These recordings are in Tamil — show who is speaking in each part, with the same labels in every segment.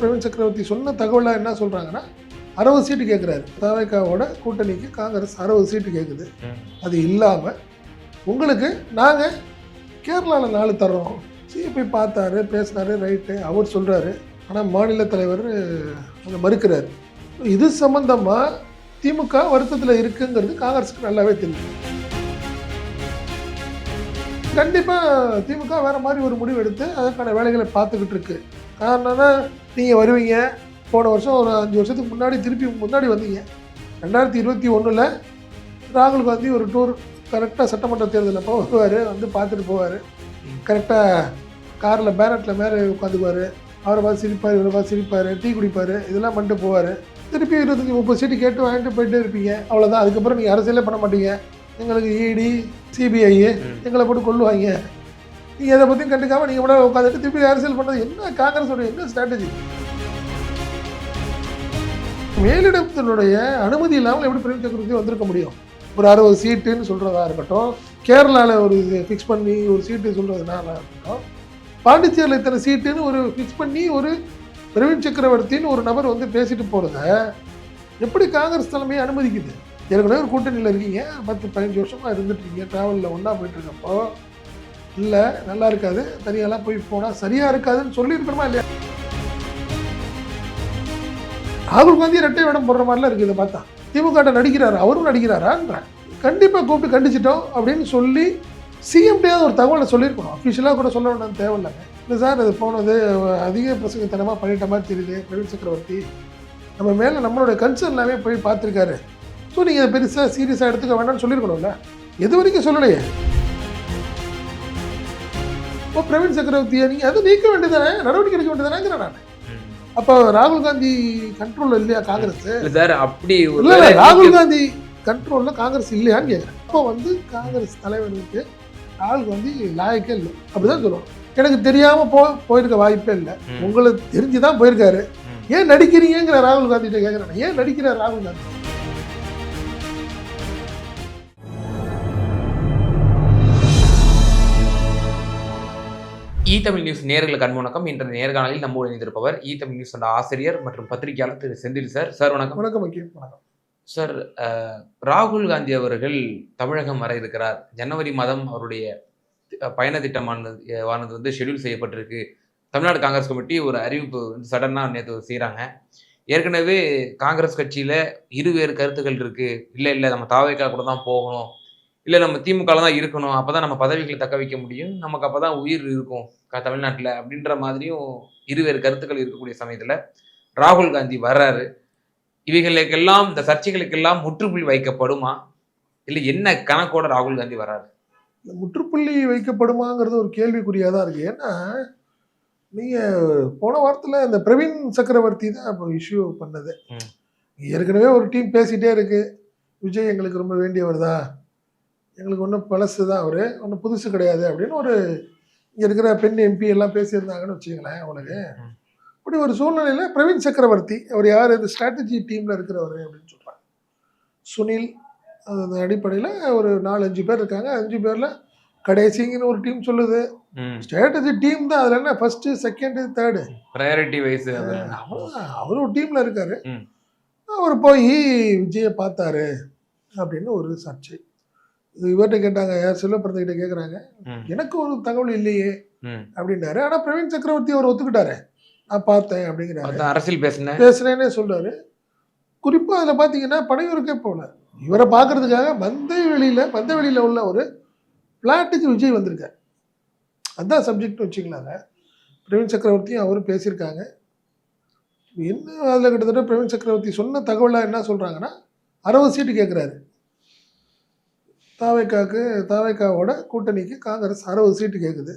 Speaker 1: பிரவீன் சக்கரவர்த்தி சொன்ன தகவலாக என்ன சொல்கிறாங்கன்னா அறுபது சீட்டு கேட்குறாரு தாவேக்காவோட கூட்டணிக்கு காங்கிரஸ் அறுபது சீட்டு கேட்குது அது இல்லாமல் உங்களுக்கு நாங்கள் கேரளாவில் நாலு தர்றோம். சிஎப்பி பார்த்தாரு பேசினாரு ரைட்டு அவர் சொல்கிறாரு ஆனால் மாநில தலைவர் அதை மறுக்கிறாரு. இது சம்மந்தமாக திமுக வருத்தத்தில் இருக்குங்கிறது காங்கிரஸுக்கு நல்லாவே தெரியும். கண்டிப்பாக திமுக வேறு மாதிரி ஒரு முடிவு எடுத்து அதற்கான வேலைகளை பார்த்துக்கிட்டு இருக்கு. காரணம்னா நீங்கள் வருவீங்க. போன வருஷம் ஒரு அஞ்சு வருஷத்துக்கு முன்னாடி திருப்பி முன்னாடி வந்தீங்க. ரெண்டாயிரத்தி இருபத்தி ஒன்றில் ராகுல் காந்தி ஒரு டூர் கரெக்டாக சட்டமன்ற தேர்தலில் போவார் வருவார் வந்து பார்த்துட்டு போவார். கரெக்டாக காரில் பேரட்டில் மேலே உட்காந்துக்குவார். அவரை பார்த்து சிரிப்பார் இவரை பார்த்து சிரிப்பார் டீ குடிப்பார் இதெல்லாம் பண்ணிட்டு போவார். திருப்பி இருபத்தஞ்சி முப்பது சீட்டு கேட்டு வாங்கிட்டு போயிட்டே இருப்பீங்க. அவ்வளோதான் அதுக்கப்புறம் நீங்கள் அரசியலே பண்ண மாட்டீங்க. எங்களுக்கு இடி சிபிஐ எங்களை போட்டு கொள்ளுவாங்க நீங்கள் எதை பற்றியும் கண்டுக்காமல் நீங்கள் கூட உட்காந்துட்டு திருப்பி அரசியல் பண்ணுறது என்ன காங்கிரஸோடைய என்ன ஸ்ட்ராட்டஜி மேலிடத்தினுடைய அனுமதி இல்லாமல் எப்படி பிரவீன் சக்கரவர்த்தி வந்திருக்க முடியும்? ஒரு அறுபது சீட்டுன்னு சொல்கிறதா இருக்கட்டும் கேரளாவில் ஒரு இது ஃபிக்ஸ் பண்ணி ஒரு சீட்டு சொல்கிறதுனால இருக்கட்டும். பாண்டிச்சேரியில் இத்தனை சீட்டுன்னு ஒரு ஃபிக்ஸ் பண்ணி ஒரு பிரவீன் சக்கரவர்த்தின்னு ஒரு நபர் வந்து பேசிட்டு போகிறத எப்படி காங்கிரஸ் தலைமையை அனுமதிக்குது? ஏற்கனவே ஒரு கூட்டணியில் இருக்கீங்க பத்து பதினஞ்சு வருஷமாக இருந்துட்டு இருக்கீங்க ட்ராவலில் ஒன்றா போயிட்டுருக்கப்போ இல்லை நல்லா இருக்காது. தனியாலாம் போய் போனால் சரியாக இருக்காதுன்னு சொல்லியிருக்கணுமா இல்லையா? ராகுல் காந்தி ரெட்டை வேடம் போடுற மாதிரிலாம் இருக்குது இதை பார்த்தா. திமுக நடிக்கிறாரு? அவரும் நடிக்கிறாரான்றேன் கண்டிப்பாக கூப்பிட்டு கண்டிச்சிட்டோம் அப்படின்னு சொல்லி சிஎம்டியாவது ஒரு தகவலை சொல்லியிருக்கணும். அஃபிஷியலாக கூட சொல்ல வேண்டாம் தேவையில்லைங்க. இல்லை சார் அது போனது அதிக பிரசங்கத்தனமாக பண்ணிட்ட மாதிரி தெரியுது பிரவீன் சக்கரவர்த்தி. நம்ம மேலே நம்மளுடைய கன்சர்ன் எல்லாமே போய் பார்த்துருக்காரு. ஸோ நீங்கள் பெருசாக சீரியஸாக எடுத்துக்க வேண்டாம்னு சொல்லியிருக்கணும்ல. எது வரைக்கும் சொல்லலையே? இப்போ பிரவீன் சக்கரவர்த்தியை நீங்கள் அதை நீக்க வேண்டியதானே நடவடிக்கை எடுக்க வேண்டியதானேங்கிறேன் நான். அப்போ ராகுல் காந்தி கண்ட்ரோல் இல்லையா காங்கிரஸ்?
Speaker 2: சார் அப்படி
Speaker 1: இல்ல ராகுல் காந்தி கண்ட்ரோல்ல காங்கிரஸ் இல்லையான்னு கேட்குறேன் அப்போ வந்து காங்கிரஸ் தலைவருக்கு ராகுல் காந்தி லாயக்கே இல்லை. அப்படிதான் சொல்லுவோம் எனக்கு தெரியாம போ போயிருக்க வாய்ப்பே இல்லை. உங்களுக்கு தெரிஞ்சு தான் போயிருக்காரு. ஏன் நடிக்கிறீங்கிற ராகுல் காந்தி கிட்ட கேட்குறேன் ஏன் நடிக்கிறார் ராகுல் காந்தி?
Speaker 2: இ தமிழ் நியூஸ் நேர்களுக்கு அன்பு வணக்கம். இன்று நேர்காணலில் நம்மோடு இணைந்திருப்பவர் இ தமிழ் நியூஸ் ஆசிரியர் மற்றும் பத்திரிகையாளர் திரு செந்தில் சார். சார் வணக்கம்.
Speaker 1: வணக்கம் வணக்கம்.
Speaker 2: சார் ராகுல் காந்தி அவர்கள் தமிழகம் வர இருக்கிறார். ஜனவரி மாதம் அவருடைய பயண திட்டமானது வானது வந்து ஷெட்யூல் செய்யப்பட்டிருக்கு. தமிழ்நாடு காங்கிரஸ் கமிட்டி ஒரு அறிவிப்பு வந்து சடனாக நேற்று செய்கிறாங்க ஏற்கனவே காங்கிரஸ் கட்சியில் இருவேறு கருத்துக்கள் இருக்கு. இல்லை இல்லை நம்ம தாவேக்கா கூட தான் போகணும். இல்லை நம்ம திமுகவில் தான் இருக்கணும். அப்போ தான் நம்ம பதவிகளை தக்க வைக்க முடியும். நமக்கு அப்போ தான் உயிர் இருக்கும். தமிழ்நாட்டுல அப்படின்ற மாதிரியும் இருவேறு கருத்துக்கள் இருக்கக்கூடிய சமயத்தில் ராகுல் காந்தி வர்றாரு. இவைகளுக்கெல்லாம் இந்த சர்ச்சைகளுக்கெல்லாம் முற்றுப்புள்ளி வைக்கப்படுமா? இல்லை என்ன கணக்கோட ராகுல் காந்தி வர்றாரு?
Speaker 1: இந்த முற்றுப்புள்ளி வைக்கப்படுமாங்கிறது ஒரு கேள்விக்குறியாக தான் இருக்கு. ஏன்னா நீங்கள் போன வாரத்தில் இந்த பிரவீன் சக்கரவர்த்தி தான் இப்போ இஷ்யூ பண்ணது. ஏற்கனவே ஒரு டீம் பேசிகிட்டே இருக்கு. விஜய் எங்களுக்கு ரொம்ப வேண்டியவர் தான் எங்களுக்கு ஒன்றும் பழசு தான் அவர். ஒன்றும் புதுசு கிடையாது அப்படின்னு ஒரு இங்கே இருக்கிற பெண் எம்பி எல்லாம் பேசியிருந்தாங்கன்னு வச்சுங்களேன் அவனுக்கு. அப்படி ஒரு சூழ்நிலையில் பிரவீன் சக்கரவர்த்தி அவர் யார்? இந்த ஸ்ட்ராட்டஜி டீமில் இருக்கிறவர் அப்படின்னு சொல்கிறாங்க சுனில் அந்த அடிப்படையில் ஒரு நாலு அஞ்சு பேர் இருக்காங்க. அஞ்சு பேரில் கடைசிங்கன்னு ஒரு டீம் சொல்லுது. ஸ்ட்ராட்டஜி டீம் தான் அதில் என்ன? First second third
Speaker 2: priority wise
Speaker 1: அவர் ஒரு டீமில் இருக்காரு. அவர் போய் விஜயை பார்த்தாரு அப்படின்னு ஒரு சர்ச்சை. இவர்கிட்ட கேட்டாங்க யார் செல்வப்பிரந்த கிட்ட கேட்குறாங்க எனக்கு ஒரு தகவல் இல்லையே அப்படின்னாரு. ஆனால் பிரவீன் சக்கரவர்த்தி அவர் ஒத்துக்கிட்டாரு. நான் பார்த்தேன் அப்படிங்கிறாரு.
Speaker 2: அரசியல் பேசினேன்
Speaker 1: பேசுனேன்னே சொல்றாரு. குறிப்பாக அதில் பார்த்தீங்கன்னா பனையூருக்கே போகல இவரை பார்க்கறதுக்காக மந்தை வெளியில் மந்தை வெளியில் உள்ள ஒரு பிளாட்டுக்கு விஜய் வந்திருக்கார். அதுதான் சப்ஜெக்ட் வச்சுக்கலாங்க. பிரவீன் சக்கரவர்த்தியும் அவரும் பேசியிருக்காங்க. என்ன அதில் கிட்டத்தட்ட பிரவீன் சக்கரவர்த்தி சொன்ன தகவலாக என்ன சொல்கிறாங்கன்னா அறுபது சீட்டு கேட்குறாரு தாவைக்காக்கு தாவைக்காவோட கூட்டணிக்கு காங்கிரஸ் அறுபது சீட்டு கேட்குது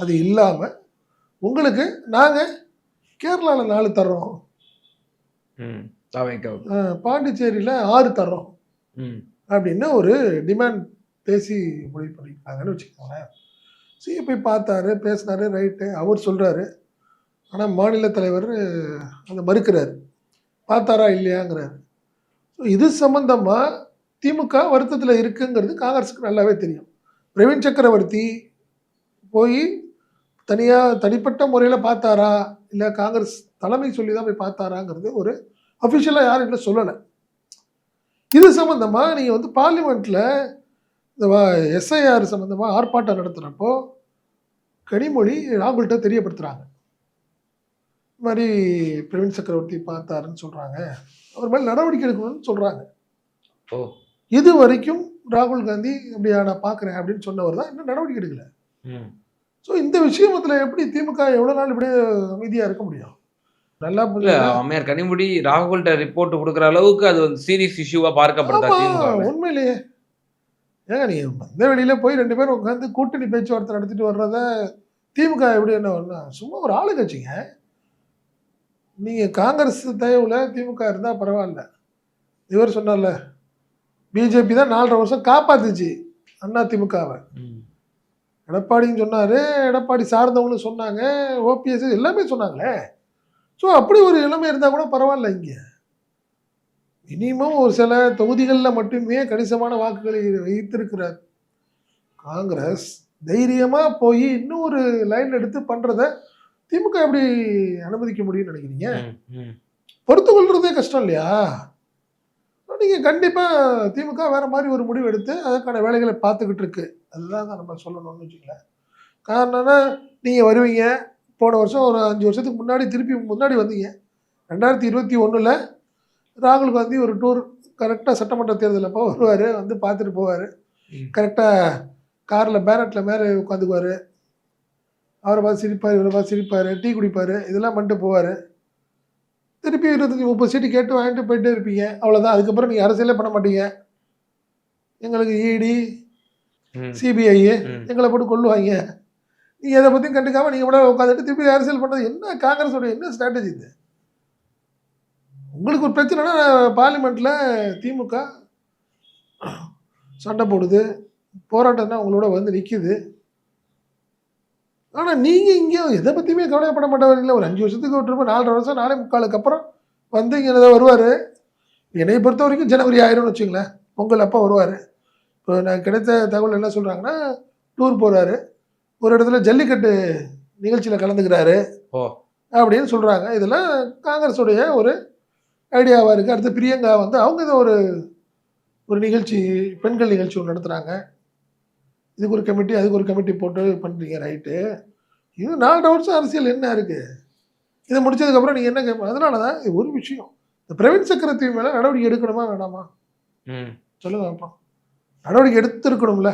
Speaker 1: அது இல்லாமல் உங்களுக்கு நாங்கள் கேரளாவில் நாலு தர்றோம். பாண்டிச்சேரியில் ஆறு தர்றோம். அப்படின்னு ஒரு டிமாண்ட் பேசி முடிவு பண்ணியிருக்காங்கன்னு வச்சுக்கோங்களேன். சிஎப்பி பார்த்தாரு பேசினாரு ரைட்டு அவர் சொல்கிறாரு ஆனால் மாநில தலைவர் அதை மறுக்கிறாரு. பார்த்தாரா இல்லையாங்கிறாரு. ஸோ இது சம்மந்தமாக திமுக வருத்தத்தில் இருக்குங்கிறது காங்கிரஸுக்கு நல்லாவே தெரியும். பிரவீன் சக்கரவர்த்தி போய் தனியாக தனிப்பட்ட முறையில் பார்த்தாரா? இல்லை காங்கிரஸ் தலைமை சொல்லி தான் போய் பார்த்தாராங்கிறது ஒரு அஃபிஷியலாக யாரும் இல்லை சொல்லலை. இது சம்மந்தமாக நீங்கள் வந்து பார்லிமெண்ட்டில் இந்த எஸ்ஐஆர் சம்மந்தமாக ஆர்ப்பாட்டம் நடத்துகிறப்போ கனிமொழி ராகுல்கிட்ட தெரியப்படுத்துகிறாங்க இது மாதிரி பிரவீன் சக்கரவர்த்தி பார்த்தாருன்னு சொல்கிறாங்க அவர் மேலே நடவடிக்கை எடுக்கணும்னு சொல்கிறாங்க
Speaker 2: ஓ.
Speaker 1: இது வரைக்கும் ராகுல் காந்தி அப்படியா நான் பார்க்குறேன் அப்படின்னு சொன்னவர் தான் இன்னும் நடவடிக்கை எடுக்கல. ஸோ இந்த விஷயத்துல எப்படி திமுக எவ்வளோ நாள் இப்படியே அமைதியாக இருக்க முடியும்? நல்லா
Speaker 2: இல்ல அம்மையார் கனிமொழி ராகுல்கிட்ட ரிப்போர்ட் கொடுக்குற அளவுக்கு அது வந்து சீரியஸ் இஷ்யூவா பார்க்கப்படுதா
Speaker 1: உண்மையிலேயே. ஏங்க நீங்க வந்த வெளியில போய் ரெண்டு பேரும் உட்காந்து கூட்டணி பேச்சுவார்த்தை நடத்திட்டு வர்றத திமுக எப்படி என்ன சும்மா ஒரு ஆளு கட்சிங்க நீங்க காங்கிரஸ் தயவுல திமுக இருந்தா பரவாயில்ல. இவர் சொன்னார்ல பிஜேபி தான் நாலரை வருஷம் காப்பாத்துச்சு. அண்ணா திமுகவை எடப்பாடின்னு சொன்னாரு எடப்பாடி சார்ந்தவங்களும் சொன்னாங்க ஓபிஎஸ் எல்லாமே சொன்னாங்களே. ஸோ அப்படி ஒரு நிலைமை இருந்தால் கூட பரவாயில்ல இங்கே. மினிமம் ஒரு சில தொகுதிகளில் மட்டுமே கணிசமான வாக்குகளை வைத்திருக்கிறார் காங்கிரஸ் தைரியமாக போய் இன்னும் ஒரு லைன் எடுத்து பண்ணுறத திமுக எப்படி அனுமதிக்க முடியும்னு நினைக்கிறீங்க? பொறுத்து கொள்றதே கஷ்டம் இல்லையா? நீங்கள் கண்டிப்பாக திமுக வேற மாதிரி ஒரு முடிவு எடுத்து அதற்கான வேலைகளை பார்த்துக்கிட்டு இருக்கு. அதுதான் தான் நம்ம சொல்லணும்னு வச்சுக்கல காரணம்னா நீங்கள் வருவீங்க போன வருஷம் ஒரு அஞ்சு வருஷத்துக்கு முன்னாடி திருப்பி முன்னாடி வந்தீங்க. ரெண்டாயிரத்தி இருபத்தி ஒன்றில் ராகுல் காந்தி ஒரு டூர் கரெக்டாக சட்டமன்ற தேர்தல் அப்போ வருவார் வந்து பார்த்துட்டு போவார். கரெக்டாக காரில் பேனட்டில் மேலே உட்காந்துக்குவார். அவரை பார்த்து சிரிப்பார் இவரை பார்த்து சிரிப்பார் டீ குடிப்பார் இதெல்லாம் பண்ணிட்டு போவார். திருப்பி இருபத்தஞ்சி முப்பது சீட்டு கேட்டு வாங்கிட்டு போயிட்டே இருப்பீங்க. அவ்வளோதான் அதுக்கப்புறம் நீங்கள் அரசியலே பண்ண மாட்டீங்க. எங்களுக்கு E இடி சிபிஐ எங்களை போட்டு கொள்ளுவாங்க நீங்கள் எதை பற்றியும் கண்டுக்காமல் நீங்கள் கூட உட்காந்துட்டு திருப்பி அரசியல் பண்ணுறது என்ன காங்கிரஸோட என்ன ஸ்ட்ராட்டஜி இது? உங்களுக்கு ஒரு பிரச்சனைனா பார்லிமெண்ட்டில் திமுக சண்டை போடுது. போராட்டம்னா உங்களோட வந்து நிற்கிது ஆனால் நீங்கள் இங்கே எதை பற்றியுமே கவலைப்பட மாட்டவர்கள ஒரு அஞ்சு வருஷத்துக்கு விட்டுருப்போம். நாலரை வருஷம் நாலே முக்காலுக்கு அப்புறம் வந்து இங்கே ஏதோ வருவார். என்னை பொறுத்த வரைக்கும் ஜனவரி ஆயிரும்னு வச்சுங்களேன் பொங்கல் அப்போ வருவார். இப்போ நான் கிடைத்த தகவல் என்ன சொல்கிறாங்கன்னா டூர் போகிறாரு ஒரு இடத்துல ஜல்லிக்கட்டு நிகழ்ச்சியில் கலந்துக்கிறாரு.
Speaker 2: ஓ.
Speaker 1: அப்படின்னு சொல்கிறாங்க இதெல்லாம் காங்கிரஸுடைய ஒரு ஐடியாவாக இருக்குது அடுத்து பிரியங்கா வந்து அவங்க இதை ஒரு ஒரு நிகழ்ச்சி பெண்கள் நிகழ்ச்சி ஒன்று நடத்துகிறாங்க இதுக்கு ஒரு கமிட்டி அதுக்கு ஒரு கமிட்டி போட்டு பண்ணுறீங்க ரைட்டு இது நாலரை வருஷம் அரசியல் என்ன இருக்குது இதை முடிச்சதுக்கப்புறம் நீங்கள் என்ன கேட்ப அதனால தான் இது ஒரு விஷயம். இந்த பிரவீன் சக்கரவர்த்தி மேலே நடவடிக்கை எடுக்கணுமா வேணாமா?
Speaker 2: ம்.
Speaker 1: சொல்லுங்க அப்பா. நடவடிக்கை எடுத்திருக்கணும்ல.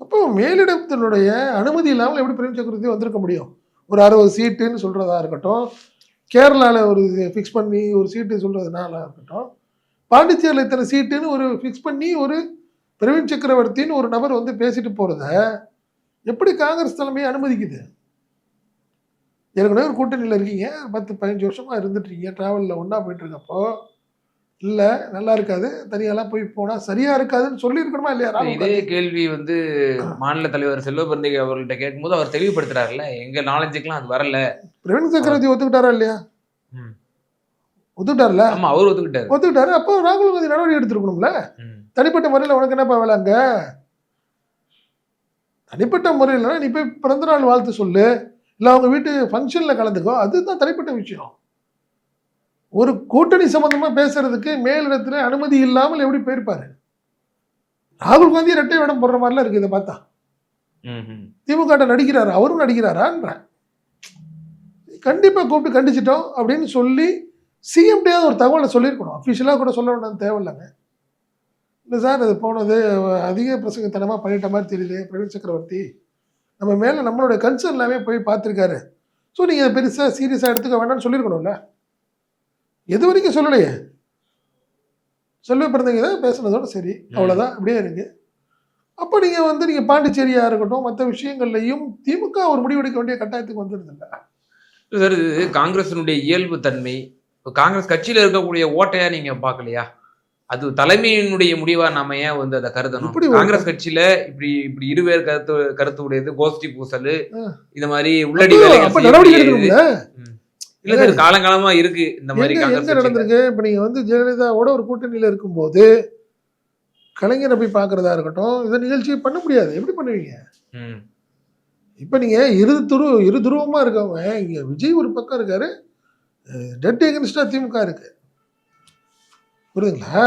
Speaker 1: அப்போ மேலிடத்தினுடைய அனுமதி இல்லாமல் எப்படி பிரேம் சக்கரவர்த்தி வந்திருக்க முடியும்? ஒரு அறுபது சீட்டுன்னு சொல்கிறதா இருக்கட்டும் கேரளாவில் ஒரு ஃபிக்ஸ் பண்ணி ஒரு சீட்டு சொல்கிறதுனால இருக்கட்டும் பாண்டிச்சேரியில் இத்தனை சீட்டுன்னு ஒரு ஃபிக்ஸ் பண்ணி ஒரு பிரவீன் சக்கரவர்த்தின்னு ஒரு நபர் வந்து பேசிட்டு போகிறத எப்படி காங்கிரஸ் தலைமையை அனுமதிக்குது? ஏற்கனவே ஒரு கூட்டணியில் இருக்கீங்க. பத்து பதினஞ்சு வருஷமாக இருந்துட்டு இருக்கீங்க ட்ராவலில் ஒன்றா போயிட்டு இருக்கப்போ இல்லை நல்லா இருக்காது. தனியாலாம் போய் போனால் சரியா இருக்காதுன்னு சொல்லியிருக்கணுமா இல்லையா
Speaker 2: இதே? கேள்வி வந்து மாநில தலைவர் செல்வ பிறந்தகை அவர்கள்ட்ட கேட்கும்போது அவர் தெளிவுபடுத்துறாருல்ல. எங்க நாலேஜுக்கெல்லாம் அது வரல.
Speaker 1: பிரவீன் சக்கரவர்த்தி ஒத்துக்கிட்டாரா இல்லையா?
Speaker 2: ம்.
Speaker 1: ஒத்துக்கிட்டார்ல?
Speaker 2: ஆமா அவர் ஒத்துக்கிட்டாரு.
Speaker 1: ஒத்துக்கிட்டாரு. அப்போ ராகுல் காந்தி நடவடிக்கை எடுத்துருக்கணும்ல. தனிப்பட்ட முறையில் உனக்கு என்னப்பா வேலை அங்க? தனிப்பட்ட முறையில் நீ போய் பிறந்தநாள் வாழ்த்து சொல்லு. இல்லை அவங்க வீட்டு ஃபங்க்ஷனில் கலந்துக்கோ. அதுதான் தனிப்பட்ட விஷயம். ஒரு கூட்டணி சம்பந்தமாக பேசுறதுக்கு மேலிடத்துல அனுமதி இல்லாமல் எப்படி போயிருப்பாரு? ராகுல் காந்தி ரெட்டை வேடம் போடுற மாதிரிலாம் இருக்கு இதை பார்த்தா. திமுக நடிக்கிறாரு? அவரும் நடிக்கிறாரான்றேன். கண்டிப்பாக கூப்பிட்டு கண்டிச்சிட்டோம் அப்படின்னு சொல்லி சிஎம்டியாவது ஒரு தகவலை சொல்லியிருக்கணும். அஃபிஷியலாக கூட சொல்ல வேண்டாம் தேவையில்லைங்க. இல்லை சார் அது போனது அதிக பிரசங்கத்தனமாக பண்ணிட்ட மாதிரி தெரியுது பிரவீன் சக்கரவர்த்தி. நம்ம மேலே நம்மளுடைய கன்சர்ன் எல்லாமே போய் பார்த்துருக்காரு. ஸோ நீங்கள் இதை பெருசாக சீரியஸாக எடுத்துக்க வேண்டாம்னு சொல்லியிருக்கணும்ல எது வரைக்கும் சொல்லலையே? செல்வ பிறந்தவங்க தான் பேசுனதோட சரி அவ்வளோதான் அப்படியே இருக்கு. அப்போ நீங்கள் வந்து நீங்கள் பாண்டிச்சேரியாக இருக்கட்டும் மற்ற விஷயங்கள்லையும் திமுக ஒரு முடிவெடுக்க வேண்டிய கட்டாயத்துக்கு வந்துடுது இல்லை?
Speaker 2: சார் இது காங்கிரசினுடைய இயல்பு தன்மை. இப்போ காங்கிரஸ் கட்சியில இருக்கக்கூடிய ஓட்டையா நீங்க பார்க்கலையா? அது தலைமையினுடைய முடிவா நாம ஏன் வந்து அதை கருதணும்? காங்கிரஸ் கட்சியில இப்படி இப்படி இருவேறு கருத்து கருத்து உடையது கோஷ்டி பூசல். இந்த மாதிரி உள்ளடி இல்ல சார் காலங்காலமா இருக்கு இந்த மாதிரி காங்கிரஸ்.
Speaker 1: நடந்திருக்கு? இப்போ நீங்கள் வந்து ஜெயலலிதாவோட ஒரு கூட்டணியில் இருக்கும்போது கலைஞரை போய் பார்க்குறதா இருக்கட்டும் இதை நிகழ்ச்சி பண்ண முடியாது. எப்படி பண்ணுவீங்க. இப்போ நீங்கள் இரு துரு இரு துருவமாக இருக்கவங்க இங்கே விஜய் ஒரு பக்கம் இருக்காரு டெட் எகன்ஸ்டாக திமுக இருக்கு. புரியுதுங்களா?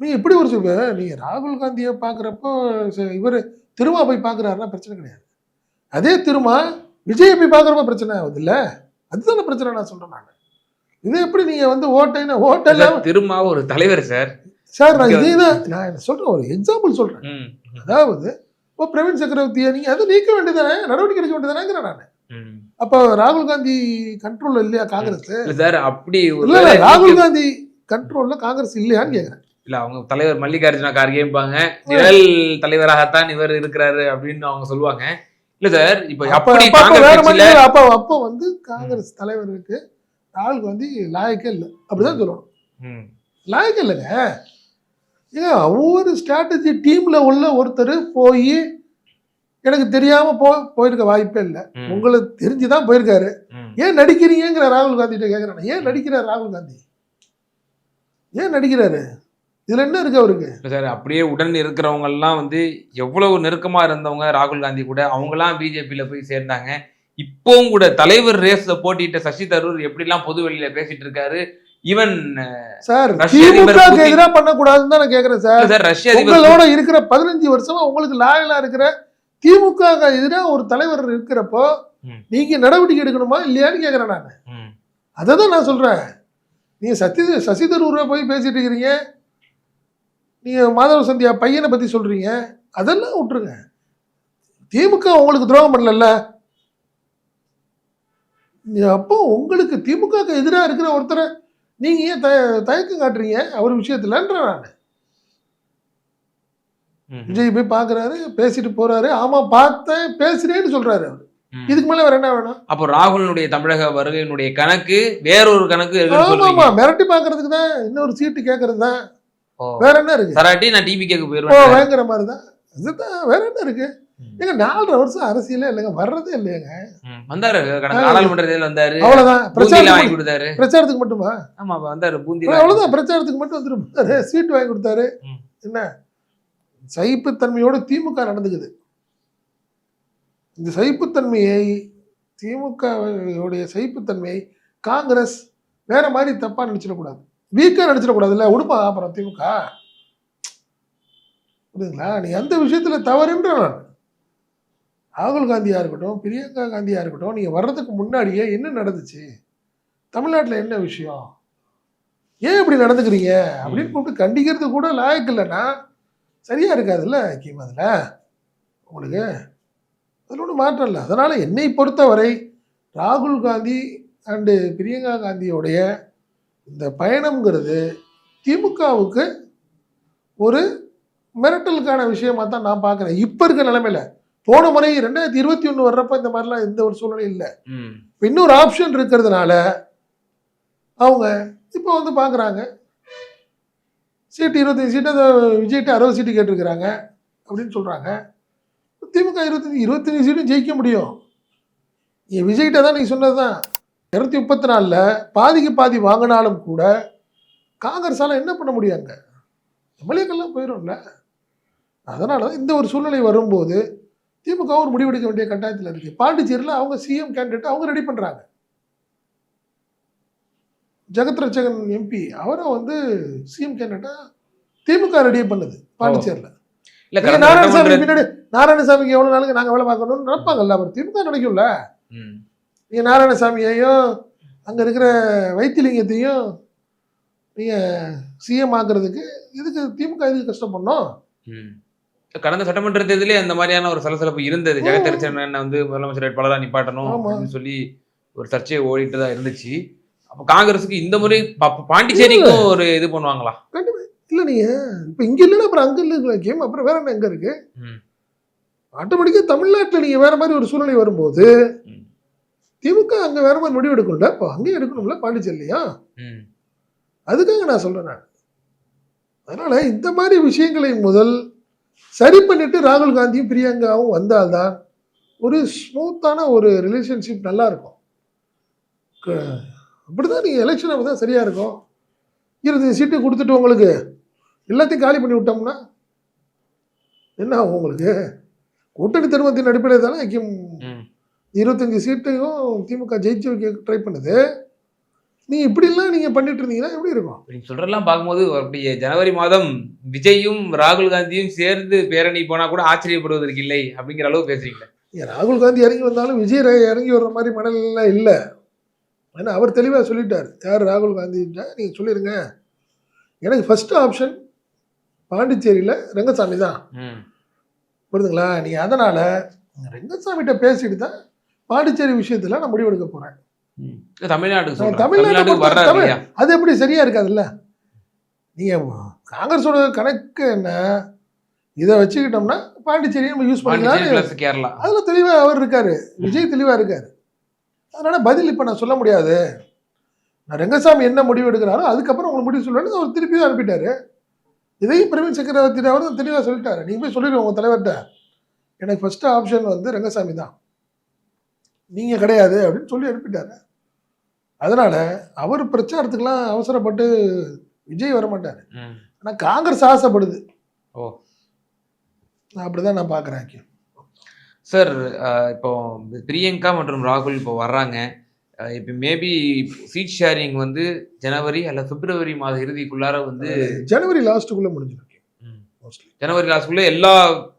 Speaker 1: நீங்கள் இப்படி ஒரு சொல்ல நீங்கள் ராகுல் காந்தியை பார்க்குறப்போ இவர் திருமா போய் பார்க்குறாருன்னா பிரச்சனை கிடையாது. அதே திருமா விஜயை போய் பார்க்குறப்ப பிரச்சனை ஆகுது இல்லை அதுதானே பிரச்சனை நான் சொல்கிறேன் நான். இது எப்படி நீங்கள் வந்து ஓட்டைன்னா ஓட்டெல்லாம்
Speaker 2: சார், திரும்ப ஒரு தலைவர் சார்.
Speaker 1: சார் நான் இதே தான் நான் என்ன சொல்கிறேன் ஒரு எக்ஸாம்பிள் சொல்கிறேன் அதாவது இப்போ பிரவீன் சக்கரவர்த்தியை நீங்கள் அதை நீக்க வேண்டியதானே நடவடிக்கை எடுக்க வேண்டியதானேங்கிறேன் நான். அப்போ ராகுல் காந்தி கண்ட்ரோல் இல்லையா காங்கிரஸ்?
Speaker 2: சார் அப்படி
Speaker 1: ராகுல் காந்தி கண்ட்ரோல்ல காங்கிரஸ் இல்லையான்னு கேக்குறேன்.
Speaker 2: இல்ல அவங்க தலைவர் மல்லிகார்ஜுன கார்கேம்பாங்க நிழல் தலைவராகத்தான் இவர் இருக்கிறாரு அப்படின்னு அவங்க சொல்லுவாங்க. இல்ல சார் இப்ப
Speaker 1: அப்ப அப்ப- அப்ப வந்து காங்கிரஸ் தலைவருக்கு ராகுல் காந்தி லாயக்கே இல்லை. அப்படிதான் சொல்லணும். லாயக்கே இல்லைங்க. ஏங்க ஒவ்வொரு ஸ்ட்ராட்டஜி டீம்ல உள்ள ஒருத்தர் போய் எனக்கு தெரியாம போ போயிருக்க வாய்ப்பே இல்லை. உங்களுக்கு தெரிஞ்சுதான் போயிருக்காரு. ஏன் நடிக்கிறீங்கிற ராகுல் காந்திகிட்ட கேட்குறேன் ஏன் நடிக்கிறார் ராகுல் காந்தி? ஏன் நடிக்கிறாரு? இதுல என்ன இருக்கு அவருக்கு?
Speaker 2: சார் அப்படியே உடன் இருக்கிறவங்க எல்லாம் வந்து எவ்வளவு நெருக்கமா இருந்தவங்க ராகுல் காந்தி கூட அவங்க எல்லாம் பிஜேபியில போய் சேர்ந்தாங்க. இப்பவும் கூட தலைவர் ரேஸ்ல போட்டியிட்ட சசி தரூர் எப்படி எல்லாம் பொது வெளியில பேசிட்டு இருக்காரு? ஈவன்
Speaker 1: சார்
Speaker 2: ரஷ்ய அதிபர்
Speaker 1: திமுக
Speaker 2: புதின்-
Speaker 1: எதிராக பண்ணக்கூடாதுன்னு தான் நான் கேட்கறேன் சார்.
Speaker 2: சார் ரஷ்ய
Speaker 1: உங்களோட இருக்கிற பதினஞ்சு வருஷமா உங்களுக்கு லாயலா இருக்கிற திமுக எதிராக ஒரு தலைவர் இருக்கிறப்போ. நீங்க நடவடிக்கை எடுக்கணுமா இல்லையான்னு கேட்கறேன் நான். அதை தான் நான் சொல்றேன். நீங்க சத்தி சசி தரூரை போய் பேசிட்டு இருக்கிறீங்க. நீங்க மாதவ சந்தியா பையனை பத்தி சொல்றீங்க. அதெல்லாம் விட்டுருங்க. திமுக உங்களுக்கு துரோகம் பண்ணல அப்போ உங்களுக்கு திமுக எதிராக இருக்கிற ஒருத்தரை நீங்க ஏன் தய- தயக்கம் காட்டுறீங்க? அவர் விஷயத்துலன்ற நான். விஜய் போய் பார்க்கறாரு பேசிட்டு போறாரு. ஆமா பார்த்தேன் பேசுறேன்னு சொல்றாரு அவர். இதுக்கு மேல வேற என்ன வேணும்?
Speaker 2: அப்போ ராகுலினுடைய தமிழக வருகையினுடைய கணக்கு வேறொரு கணக்கு
Speaker 1: ஆமா மிரட்டி பாக்குறதுக்கு தான் இன்னொரு சீட்டு கேட்கறது தான். வேற என்ன இருக்கு?
Speaker 2: சராட்டி நான் டிவி கேக்கு
Speaker 1: ஓ
Speaker 2: போயிருவேன்
Speaker 1: வேங்கிற மாதிரி தான். இதுதான் வேற என்ன இருக்கு. ஏங்க நாலரை வருஷம் அரசியலே இல்லைங்க வர்றதே இல்லையாங்க.
Speaker 2: வந்தாரு. நாடாளுமன்ற தேர்தல் வந்தாரு.
Speaker 1: அவ்வளவுதான். பிரச்சாரத்துக்கு
Speaker 2: வாங்கி கொடுத்தாரு.
Speaker 1: பிரச்சாரத்துக்கு மட்டுமா?
Speaker 2: ஆமா வந்தாரு பூந்தியில
Speaker 1: அவ்வளவுதான் பிரச்சாரத்துக்கு மட்டும் வந்துருப்பாரு. சீட்டு வாங்கி கொடுத்தாரு. என்ன? சகிப்புத்தன்மையோட திமுக நடந்துக்குது. இந்த சகிப்புத்தன்மையை திமுக உடைய சகிப்புத்தன்மையை காங்கிரஸ் வேற மாதிரி தப்பா நினைச்சிடக்கூடாது. வீக்கா நினைச்சிடக்கூடாதுல்ல? உடுப்பா அப்புறம் திமுக. புரியுதுங்களா? நீ எந்த விஷயத்துல தவறுன்ற நான் ராகுல் காந்தியா இருக்கட்டும் பிரியங்கா காந்தியா இருக்கட்டும் நீங்க வர்றதுக்கு முன்னாடியே என்ன நடந்துச்சு? தமிழ்நாட்டுல என்ன விஷயம்? ஏன் இப்படி நடந்துக்கிறீங்க? அப்படின்னு கூப்பிட்டு கண்டிக்கிறது கூட லாயக்கு இல்லைன்னா சரியா இருக்காதுல்ல கீம் அதில் உங்களுக்கு அதில் ஒன்றும் மாற்றம் இல்லை. அதனால என்னை பொறுத்தவரை ராகுல் காந்தி அண்டு பிரியங்கா காந்தியோடைய இந்த பயணம்ங்கிறது திமுகவுக்கு ஒரு மிரட்டலுக்கான விஷயமா தான் நான் பார்க்குறேன். இப்போ இருக்க நிலைமையில போன முறை ரெண்டாயிரத்தி இருபத்தி ஒன்று வர்றப்ப இந்த மாதிரிலாம் எந்த ஒரு சூழ்நிலை இல்லை. இன்னொரு ஆப்ஷன் இருக்கிறதுனால அவங்க இப்போ வந்து பார்க்குறாங்க. சீட்டு இருபத்தஞ்சி சீட்டு அந்த விஜய்கிட்ட அறுபது சீட்டு கேட்டிருக்கிறாங்க அப்படின்னு சொல்கிறாங்க திமுக இருபத்தஞ்சி இருபத்தஞ்சி சீட்டும் ஜெயிக்க முடியும். நீ விஜய்கிட்ட தான் நீங்கள் சொன்னது தான் இரநூத்தி முப்பத்தி நாலில் பாதிக்கு பாதி வாங்கினாலும் கூட காங்கிரஸால் என்ன பண்ண முடியும் அங்கே? எம்எல்ஏக்கள்லாம் போயிடும்ல அதனால தான் இந்த ஒரு சூழ்நிலை வரும்போது திமுக ஒரு முடிவெடுக்க வேண்டிய கட்டாயத்தில் இருக்குது பாண்டிச்சேரியில் அவங்க சிஎம் கேண்டிடேட் அவங்க ரெடி பண்ணுறாங்க ஜெகத் ரட்சகன் எம்பி அவரை வந்து சிஎம் கேண்டிடேட்டா திமுக ரெடி பண்ணுது பாண்டிச்சேரியில். நாராயணசாமி பின்னாடி நாராயணசாமிக்கு எவ்வளவு நாளுக்கு நாங்க வேலை பார்க்கணும்னு நினைப்பாங்கல்ல அவர் திமுக நினைக்கும்ல.
Speaker 2: ம்,
Speaker 1: நீங்க நாராயணசாமியையும் அங்க இருக்கிற வைத்திலிங்கத்தையும் நீங்க சிஎம் ஆக்குறதுக்கு இதுக்கு திமுக இதுக்கு கஷ்டப்படணும்
Speaker 2: ம். கடந்த சட்டமன்ற தேர்தலே அந்த மாதிரியான ஒரு சலசலப்பு இருந்தது.
Speaker 1: ம்.
Speaker 2: ஜெகத்தரிசன் வந்து முதலமைச்சர் வேட்பாளரா நிப்பாட்டணும். அப்படின்னு சொல்லி ஒரு சர்ச்சை ஓடிட்டு தான் இருந்துச்சு. அப்ப காங்கிரஸுக்கு இந்த முறை பாண்டிச்சேரிக்கும் ஒரு இது பண்ணுவாங்களா?
Speaker 1: இல்ல நீங்க இப்ப இங்க இல்லைன்னா அப்புறம் அங்க இல்லை கேம் அப்புறம் வேற என்ன எங்க இருக்கு?
Speaker 2: ம்.
Speaker 1: ஆட்டோமேட்டிக்கா தமிழ்நாட்டுல நீங்க வேற மாதிரி ஒரு சூழ்நிலை வரும்போது. திமுக அங்க வேற மாதிரி முடிவு எடுக்கணும்ல? இப்போ அங்கேயும் எடுக்கணும்ல? பாண்டிச்சேரிலையா?
Speaker 2: ம்,
Speaker 1: அதுக்காக நான் சொல்றேன் நான். அதனால இந்த மாதிரி விஷயங்களை முதல் சரி பண்ணிட்டு ராகுல் காந்தியும் பிரியங்காவும் வந்தால்தான் ஒரு ஸ்மூத்தான ஒரு ரிலேஷன்ஷிப் நல்லா இருக்கும். அப்படிதான் நீங்க எலெக்ஷன் அப்போ தான் சரியா இருக்கும். இருபது சீட்டு கொடுத்துட்டு உங்களுக்கு எல்லாத்தையும் காலி பண்ணி விட்டோம்னா என்ன ஆகும் உங்களுக்கு? கூட்டணி தருமத்தின் அடிப்படையில் தானே ஐக்கியம். இருபத்தஞ்சு சீட்டையும் திமுக ஜெயிச்சு வைக்க ட்ரை பண்ணுது. நீ இப்படிலாம் நீங்கள் பண்ணிட்டு இருந்தீங்கன்னா எப்படி இருக்கும்?
Speaker 2: நீங்க சொல்றதெல்லாம் பார்க்கும்போது அப்படியே ஜனவரி மாதம் விஜயும் ராகுல் காந்தியும் சேர்ந்து பேரணி போனா கூட ஆச்சரியப்படுவதற்கு இல்லை அப்படிங்கிற அளவு பேசுறீங்க
Speaker 1: ராகுல் காந்தி இறங்கி வந்தாலும் விஜய் இறங்கி வர்ற மாதிரி மனநிலைலாம் இல்லை. ஏன்னா அவர் தெளிவாக சொல்லிட்டார். யார் ராகுல் காந்தின்றா நீங்கள் சொல்லிடுங்க எனக்கு ஃபர்ஸ்ட் ஆப்ஷன் பாண்டிச்சேரியில் ரங்கசாமி தான். புரியுதுங்களா நீ அதனால் ரங்கசாமிகிட்ட பேசிட்டு தான் பாண்டிச்சேரி விஷயத்தில் நான் முடிவெடுக்க போகிறேன்
Speaker 2: ம். தமிழ்நாட்டுக்கு சொல்றேன்.
Speaker 1: தமிழ்நாடு
Speaker 2: தமிழ்நாட்டுக்கு
Speaker 1: பொறுத்த-
Speaker 2: வர்றாரு
Speaker 1: தமிழ்-
Speaker 2: இல்லையா?
Speaker 1: அது எப்படி சரியா இருக்காதுல்ல? நீங்க காங்கிரஸோட கணக்கு என்ன? இதை வச்சுக்கிட்டோம்னா பாண்டிச்சேரியை நம்ம யூஸ்
Speaker 2: பாண்டிச்சேரி
Speaker 1: பண்ணிக்கலாம்
Speaker 2: கேரளா.
Speaker 1: அதுல தெளிவா அவர் இருக்காரு. விஜய் தெளிவா இருக்காரு. அதனால பதில் இப்ப நான் சொல்ல முடியாது. நான் ரங்கசாமி என்ன முடிவு எடுக்கிறாரோ அதுக்கப்புறம் உங்களுக்கு முடிவு சொல்லுவேன்னு அவர் திருப்பி தான் அனுப்பிட்டாரு. இதையும் பிரவீன் சக்கரவர்த்தி அவர் தெளிவாக சொல்லிட்டாரு. நீங்க போய் சொல்லிடுங்க உங்க தலைவர்கிட்ட. எனக்கு ஃபர்ஸ்ட் ஆப்ஷன் வந்து ரங்கசாமி தான். நீங்க கிடையாது அப்படின்னு சொல்லி அனுப்பிட்டாரு. அதனால அவர் பிரச்சாரத்துக்கெல்லாம் அவசரப்பட்டு விஜய் வர மாட்டாரு
Speaker 2: ம்.
Speaker 1: ஆனா காங்கிரஸ் ஆசைப்படுது.
Speaker 2: ஓ.
Speaker 1: நான் அப்படிதான் நான் பாக்குறேன் ஐக்கியம்.
Speaker 2: சார் இப்போ பிரியங்கா மற்றும் ராகுல் இப்போ வர்றாங்க. இப்போ மேபி சீட் ஷேரிங் வந்து ஜனவரி அல்ல பிப்ரவரி மாத இறுதிக்குள்ளார வந்து
Speaker 1: ஜனவரி லாஸ்ட்டுக்குள்ள முடிஞ்சிருக்கு
Speaker 2: ம்.
Speaker 1: மோஸ்ட்லி
Speaker 2: ஜனவரி லாஸ்ட்குள்ள எல்லா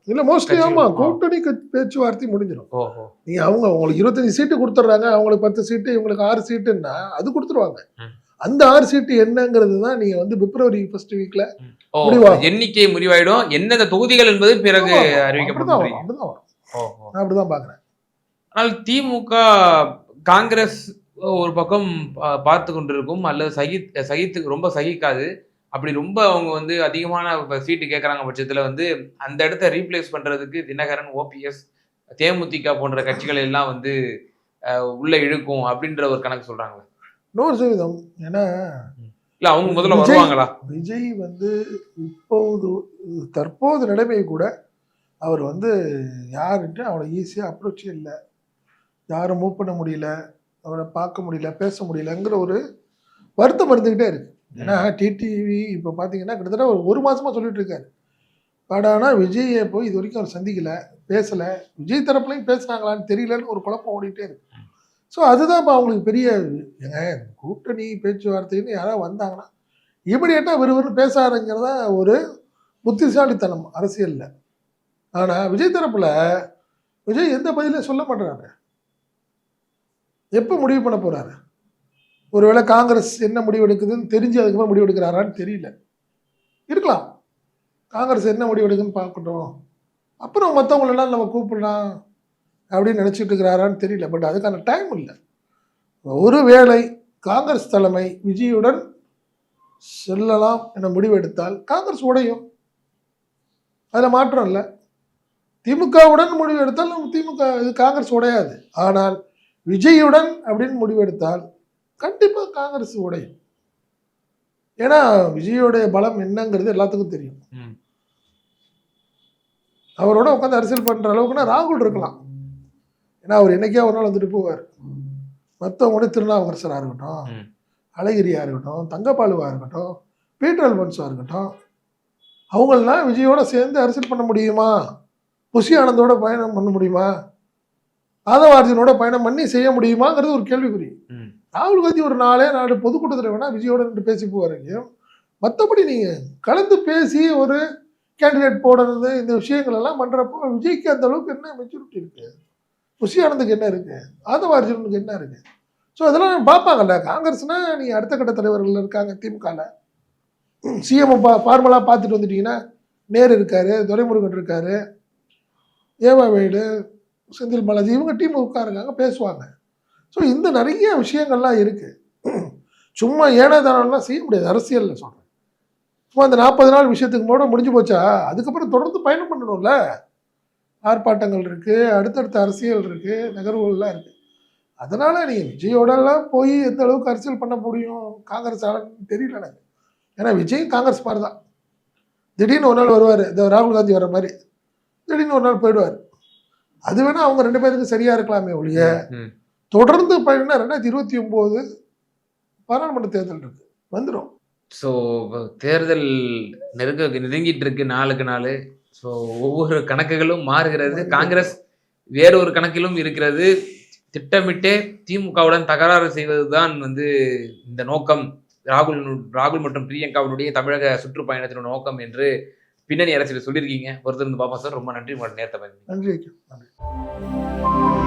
Speaker 1: இல்ல மோஸ்ட்லி ஆமா. கூட்டணி பேச்சுவார்த்தை முடிஞ்சிடும்.
Speaker 2: ஓஹோ
Speaker 1: நீ அவங்க உங்களுக்கு இருபத்தஞ்சு சீட்டு கொடுத்துட்றாங்க அவங்களுக்கு பத்து சீட்டு இவங்களுக்கு ஆறு சீட்டுன்னா அது கொடுத்துருவாங்க. அந்த ஆறு சீட்டு என்னங்கிறது தான் நீங்க வந்து பிப்ரவரி ஃபர்ஸ்ட் வீக்ல.
Speaker 2: எண்ணிக்கை முடிவாயிடும். எந்தெந்த தொகுதிகள் என்பது பிறகு அறிவிக்கப்படும்
Speaker 1: அப்படிதான் வரும் அப்படிதான் பாக்குறேன்.
Speaker 2: ஆனால் திமுக காங்கிரஸ் ஒரு பக்கம் பார்த்து கொண்டிருக்கும் அல்லது சகி சகித்து ரொம்ப சகிக்காது. அப்படி ரொம்ப அவங்க வந்து அதிகமான இப்ப சீட்டு கேட்குறாங்க பட்சத்தில் வந்து அந்த இடத்த ரீப்ளேஸ் பண்ணுறதுக்கு தினகரன் ஓபிஎஸ் தேமுதிக போன்ற கட்சிகள் எல்லாம் வந்து உள்ள இழுக்கும் அப்படின்ற ஒரு கணக்கு சொல்றாங்க
Speaker 1: நூறு சதவீதம். ஏன்னா
Speaker 2: இல்ல அவங்க முதல்ல வருவாங்களா?
Speaker 1: விஜய் வந்து இப்போது தற்போது நிலைமை கூட அவர் வந்து யாருன்ட்டு அவளை ஈஸியாக அப்ரோச்சே இல்லை. யாரும் மூவ் பண்ண முடியல அவரை பார்க்க முடியல பேச முடியலங்கிற ஒரு வருத்தம் இருந்துக்கிட்டே இருக்கு. ஏன்னா டிடிவி இப்போ பார்த்தீங்கன்னா கிட்டத்தட்ட ஒரு ஒரு மாசமா சொல்லிட்டு இருக்காரு. பட் ஆனால் விஜயை போய் இது வரைக்கும் அவர் சந்திக்கல பேசலை. விஜய் தரப்புலையும் பேசுனாங்களான்னு தெரியலன்னு ஒரு குழப்பம் ஓடிட்டே இருக்கு. ஸோ அதுதான் இப்போ அவங்களுக்கு பெரிய ஏங்க கூட்டணி பேச்சுவார்த்தைன்னு யாராவது வந்தாங்கன்னா இமிடியேட்டாக விறுவிறு பேசாருங்கிறதா ஒரு புத்திசாலித்தனம் அரசியலில். ஆனால் விஜய் தரப்புல விஜய் எந்த பதிலையும் சொல்ல மாட்டேறாரு. எப்போ முடிவு பண்ண போகிறாரு ஒருவேளை காங்கிரஸ் என்ன முடிவு எடுக்குதுன்னு தெரிஞ்சு அதுக்கப்புறம் முடிவு எடுக்கிறாரான்னு தெரியல. இருக்கலாம். காங்கிரஸ் என்ன முடிவு எடுக்குன்னு பார்க்கட்டும். அப்புறம் மற்றவங்களெல்லாம் நம்ம கூப்பிடலாம் அப்படின்னு நினச்சிட்டு இருக்கிறாரான்னு தெரியல. பட் அதுக்கான டைம் இல்லை. ஒருவேளை காங்கிரஸ் தலைமை விஜயுடன் செல்லலாம் என முடிவெடுத்தால் காங்கிரஸ் உடையும். அதில் மாற்றம் இல்லை. திமுகவுடன் முடிவு எடுத்தால் நம்ம திமுக இது காங்கிரஸ் உடையாது. ஆனால் விஜயுடன் அப்படின்னு முடிவெடுத்தால் கண்டிப்பாக காங்கிரஸ் உடையும் ஏன்னா விஜயோடைய பலம் என்னங்கிறது எல்லாத்துக்கும் தெரியும். அவரோட உட்காந்து அரசியல் பண்ணுற அளவுக்குன்னா ராகுல் இருக்கலாம். ஏன்னா அவர் என்னைக்கே ஒரு நாள் வந்துட்டு போவார். மற்றவங்க திருநாவுக்கரசராக இருக்கட்டும். அழகிரியாக இருக்கட்டும் தங்கப்பாலுவாக இருக்கட்டும் பீட்டர் அல்பன்ஸாக இருக்கட்டும் அவங்களெலாம் விஜயோட சேர்ந்து அரசியல் பண்ண முடியுமா? புஷி ஆனந்தோட பயணம் பண்ண முடியுமா? ஆதவார்ஜனோட பயணம் பண்ணி செய்ய முடியுமாங்கிறது ஒரு கேள்விக்குறி. ராகுல் காந்தி ஒரு நாளே நாலு பொதுக்கூட்டத்தில் வேணா விஜயோட நின்று பேசி போவாருங்க மற்றபடி நீங்கள் கலந்து பேசி ஒரு கேண்டிடேட் போடுறது இந்த விஷயங்கள் எல்லாம் பண்ணுறப்போ விஜய்க்கு அந்த அளவுக்கு என்ன மெச்சூரிட்டி இருக்கு? புஷி ஆனந்துக்கு என்ன இருக்கு? ஆதவார்ஜனுக்கு என்ன இருக்கு? ஸோ அதெல்லாம் பார்ப்பாங்கல்ல. காங்கிரஸ்னா நீங்கள் அடுத்த கட்ட தலைவர்கள் இருக்காங்க திமுகவில் சிஎம் பா ஃபார்மலாக பார்த்துட்டு வந்துட்டீங்கன்னா நேரு இருக்காரு துரைமுருகன் இருக்காரு ஏவா வேடு செந்தில் பாலாஜி இவங்க டீம் உட்காருங்க பேசுவாங்க. ஸோ இந்த நிறைய விஷயங்கள்லாம் இருக்குது சும்மா ஏனாதானம்லாம் செய்ய முடியாது அரசியலில் சொல்கிறேன் சும்மா இந்த நாற்பது நாள் விஷயத்துக்கு மூட முடிஞ்சு போச்சா? அதுக்கப்புறம் தொடர்ந்து பயணம் பண்ணணும்ல. ஆர்ப்பாட்டங்கள் இருக்குது அடுத்தடுத்த அரசியல் இருக்குது நகர்வுகள்லாம் இருக்குது அதனால் நீங்கள் விஜயோடலாம் போய் எந்த அளவுக்கு அரசியல் பண்ண முடியும்? காங்கிரஸ் ஆளுன்னு தெரியல எனக்கு. ஏன்னா விஜயும் காங்கிரஸ் மாதிரி தான் திடீர்னு ஒரு நாள் வருவார். இந்த ராகுல் காந்தி வர மாதிரி. திடீர்னு ஒரு நாள் போயிடுவார். அது வேணால் அவங்க ரெண்டு பேருக்கு சரியாக இருக்கலாமே ஒழிய. தொடர்ந்து பயணம் ரெண்டாயிரத்தி இருபத்தி ஒம்பது பாராளுமன்ற தேர்தல் இருக்கு. வந்துடும்
Speaker 2: ஸோ தேர்தல் நெருங்க நெருங்கிட்டு இருக்கு நாளுக்கு நாள். ஸோ ஒவ்வொரு கணக்குகளும் மாறுகிறது. காங்கிரஸ் வேறொரு கணக்கிலும் இருக்கிறது. திட்டமிட்டே திமுகவுடன் தகராறு செய்வதுதான் வந்து இந்த நோக்கம். ராகுல் ராகுல் மற்றும் பிரியங்காவினுடைய தமிழக சுற்றுப்பயணத்தின் நோக்கம் என்று பின்னணி அரசியல் சொல்லியிருக்கீங்க. ஒருத்தர் இருந்து பாப்பா சார். ரொம்ப நன்றி. உங்களோட நேரத்தை
Speaker 1: நன்றி நன்றி.